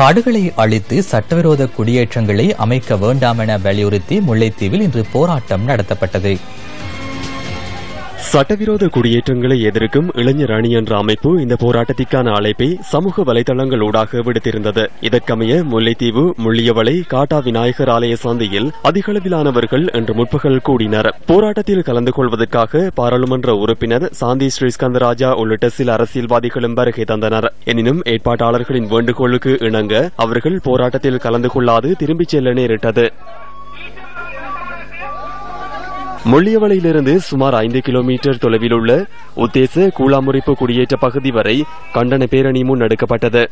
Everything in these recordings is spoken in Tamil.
காடுகளை அழித்து சட்டவிரோத குடியேற்றங்களை அமைக்க வேண்டாம் என வலியுறுத்தி முல்லைத்தீவில் இன்று போராட்டம் நடத்தப்பட்டது. சட்டவிரோத குடியேற்றங்களை எதிர்க்கும் இளைஞர் அணி என்ற அமைப்பு இந்த போராட்டத்திற்கான அழைப்பை சமூக வலைதளங்களூடாக விடுத்திருந்தது. இதற்கமைய முல்லைத்தீவு முள்ளியவளை காட்டா விநாயகர் ஆலய சந்தையில் அதிகளவிலானவர்கள் இன்று முற்பகல் கூடினர். போராட்டத்தில் கலந்து கொள்வதற்காக பாராளுமன்ற உறுப்பினர் சாந்தி ஸ்ரீஸ்கந்தராஜா உள்ளிட்ட சில அரசியல்வாதிகளும் வருகை தந்தனர். எனினும் ஏற்பாட்டாளர்களின் வேண்டுகோளுக்கு இணங்க அவர்கள் போராட்டத்தில் கலந்து கொள்ளாது திரும்பிச் செல்ல நேரிட்டது. முள்ளியவளையிலிருந்து சுமார் ஐந்து கிலோமீட்டர் தொலைவில் உள்ள உத்தேச கூழாமுறிப்பு குடியேற்ற பகுதி வரை கண்டன பேரணி முன்னெடுக்கப்பட்டது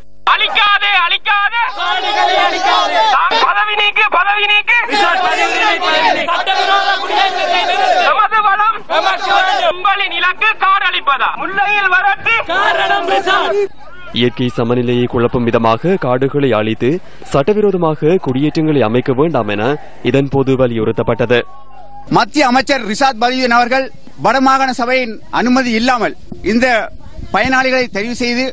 இயற்கை சமநிலையை குழப்பும் விதமாக காடுகளை அழித்து சட்டவிரோதமாக குடியேற்றங்களை அமைக்க வேண்டாம் என இதன்போது வலியுறுத்தப்பட்டது. மத்திய அமைச்சர் ரிஷாத் பதியுதீன் அவர்கள் வடமாகாண சபையின் அனுமதி இல்லாமல் இந்த பயனாளிகளை தெரிவு செய்து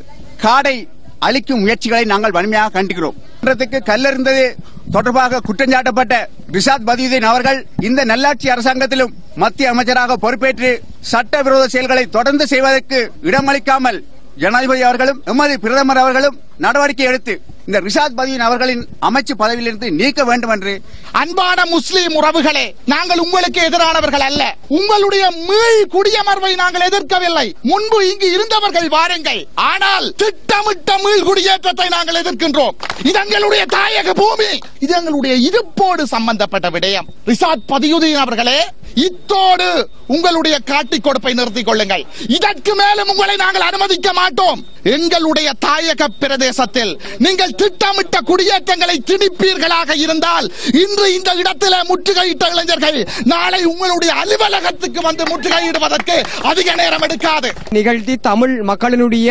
காடை அழிக்கும் முயற்சிகளை நாங்கள் வன்மையாக கண்டிக்கிறோம். மன்றத்துக்கு கல்லறிந்தது தொடர்பாக குற்றஞ்சாட்டப்பட்ட ரிஷாத் பதியுதீன் அவர்கள் இந்த நல்லாட்சி அரசாங்கத்திலும் மத்திய அமைச்சராக பொறுப்பேற்று சட்டவிரோத செயல்களை தொடர்ந்து செய்வதற்கு இடமளிக்காமல் ஜனாதிபதி அவர்களும் எமது பிரதமர் அவர்களும் நடவடிக்கை எடுத்து இந்த ரிஷாத் பதியின் அவர்களின் அமைச்சு பதவியிலிருந்து நீக்க வேண்டும் என்று அன்பான முஸ்லிம் உறவுகளே நாங்கள் உங்களுக்கு எதிரானவர்கள் அல்ல. உங்களுடைய மீள் குடியமர்வை நாங்கள் எதிர்க்கவில்லை. முன்பு இங்கு இருந்தவர்கள் வாருங்கள். ஆனால் திட்டமிட்ட மீள் குடியேற்றத்தை நாங்கள் எதிர்க்கின்றோம். இது எங்களுடைய தாயக பூமி. இது எங்களுடைய இருப்போடு சம்பந்தப்பட்ட விடயம். ரிஷாத் பதியுதீன் அவர்களே இத்தோடு உங்களுடைய காட்டி கொடுப்பை நிறுத்திக் கொள்ளுங்கள். இதற்கு மேலும் உங்களை நாங்கள் அனுமதிக்க மாட்டோம். எங்களுடைய தாயக பிரதேசத்தில் நீங்கள் திட்டமிட்ட குடியேற்றங்களை திணிப்பீர்களாக இருந்தால் இன்று இந்த இடத்துல முற்றுகையிட்ட இளைஞர்கள் நாளை உங்களுடைய அலுவலகத்துக்கு வந்து முற்றுகையிடுவதற்கு அதிக நேரம் எடுக்காது. நிகழ்த்தி தமிழ் மக்களினுடைய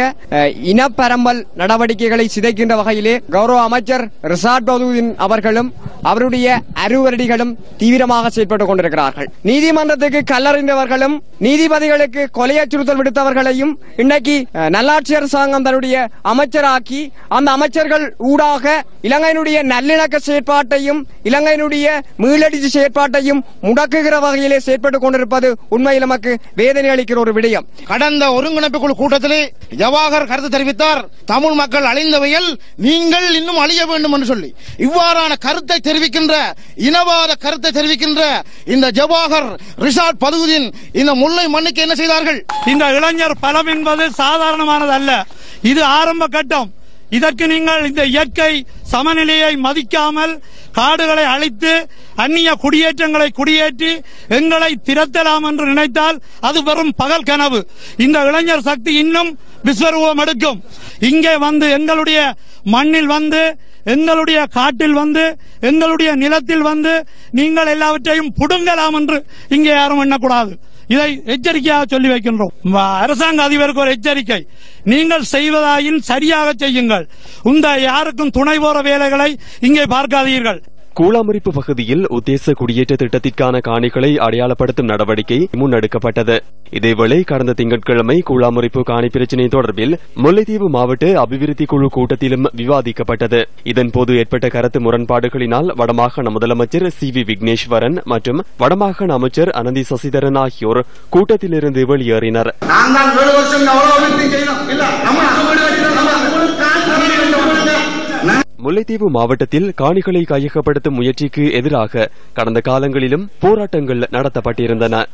இனப்பரம்பல் நடவடிக்கைகளை சிதைக்கின்ற வகையிலே கௌரவ அமைச்சர் ரிசார்ட் பதுதீன் அவர்களும் அவருடைய அருவரடிகளும் தீவிரமாக செயல்பட்டுக் கொண்டிருக்கிறார்கள். நீதிமன்றத்துக்கு கல்லறிந்தவர்களும் நீதிபதிகளுக்கு கொலை அச்சுறுத்தல் விடுத்தவர்களையும் இன்னைக்கு நல்லாட்சி அரசாங்கம் தன்னுடைய அமைச்சராக்கி அந்த அமைச்சர்கள் ஊடாக இலங்கையினுடைய நல்லிணக்க செயற்பாட்டையும் இலங்கையினுடைய மீளடிச்சு செயற்பாட்டையும் முடக்குகிற வகையிலே செயற்பட்டுக் கொண்டிருப்பது உண்மையில் நமக்கு வேதனை அளிக்கிற ஒரு விடயம். கடந்த ஒருங்கிணைப்பு குழு கூட்டத்திலே ஜவாகர் கருத்து தெரிவித்தார். தமிழ் மக்கள் அழிந்தவையில் நீங்கள் இன்னும் அழிய வேண்டும் என்று சொல்லி. இவ்வாறான கருத்தை தெரிவிக்கின்ற இனவாத கருத்தை தெரிவிக்கின்ற இந்த ஜவாகர் ரிஷாட் பதுகுதீன் இந்த முல்லை மண்ணுக்கு என்ன செய்தார்கள்? இந்த இளைஞர் பலம் என்பது சாதாரணமானது அல்ல இது ஆரம்ப கட்டம். இதற்கு நீங்கள் இந்த இயற்கை சமநிலையை மதிக்காமல் காடுகளை அழித்து அந்நிய குடியேற்றங்களை குடியேற்றி எங்களை திரத்தலாம் என்று நினைத்தால் அது வெறும் பகல் கனவு. இந்த இளைஞர் சக்தி இன்னும் விஸ்வரூபம் எடுக்கும். இங்கே வந்து எங்களுடைய மண்ணில் வந்து எங்களுடைய காட்டில் வந்து எங்களுடைய நிலத்தில் வந்து நீங்கள் எல்லாவற்றையும் புடுங்கலாம் என்று இங்கே யாரும் எண்ணக்கூடாது. இதை எச்சரிக்கையாக சொல்லி வைக்கின்றோம். அரசாங்க அதிபருக்கு ஒரு எச்சரிக்கை. நீங்கள் செய்வதாயின் சரியாக செய்யுங்கள். இந்த யாருக்கும் துணை போற வேலைகளை இங்கே பார்க்காதீர்கள். கூழாமுறிப்பு பகுதியில் உத்தேச குடியேற்ற திட்டத்திற்கான காணிகளை அடையாளப்படுத்தும் நடவடிக்கை முன்னெடுக்கப்பட்டது. இதேவேளை கடந்த திங்கட்கிழமை கூழாமுறிப்பு காணி பிரச்சினை தொடர்பில் முல்லைத்தீவு மாவட்ட அபிவிருத்தி குழு கூட்டத்திலும் விவாதிக்கப்பட்டது. இதன்போது ஏற்பட்ட கருத்து முரண்பாடுகளினால் வடமாகாண முதலமைச்சர் சி வி விக்னேஸ்வரன் மற்றும் வடமாகாண அமைச்சர் அனந்தி சசிதரன் ஆகியோர் கூட்டத்திலிருந்து வெளியேறினர். முல்லைத்தீவு மாவட்டத்தில் காணிகளை கையகப்படுத்தும் முயற்சிக்கு எதிராக கடந்த காலங்களிலும் போராட்டங்கள் நடத்தப்பட்டிருந்தன.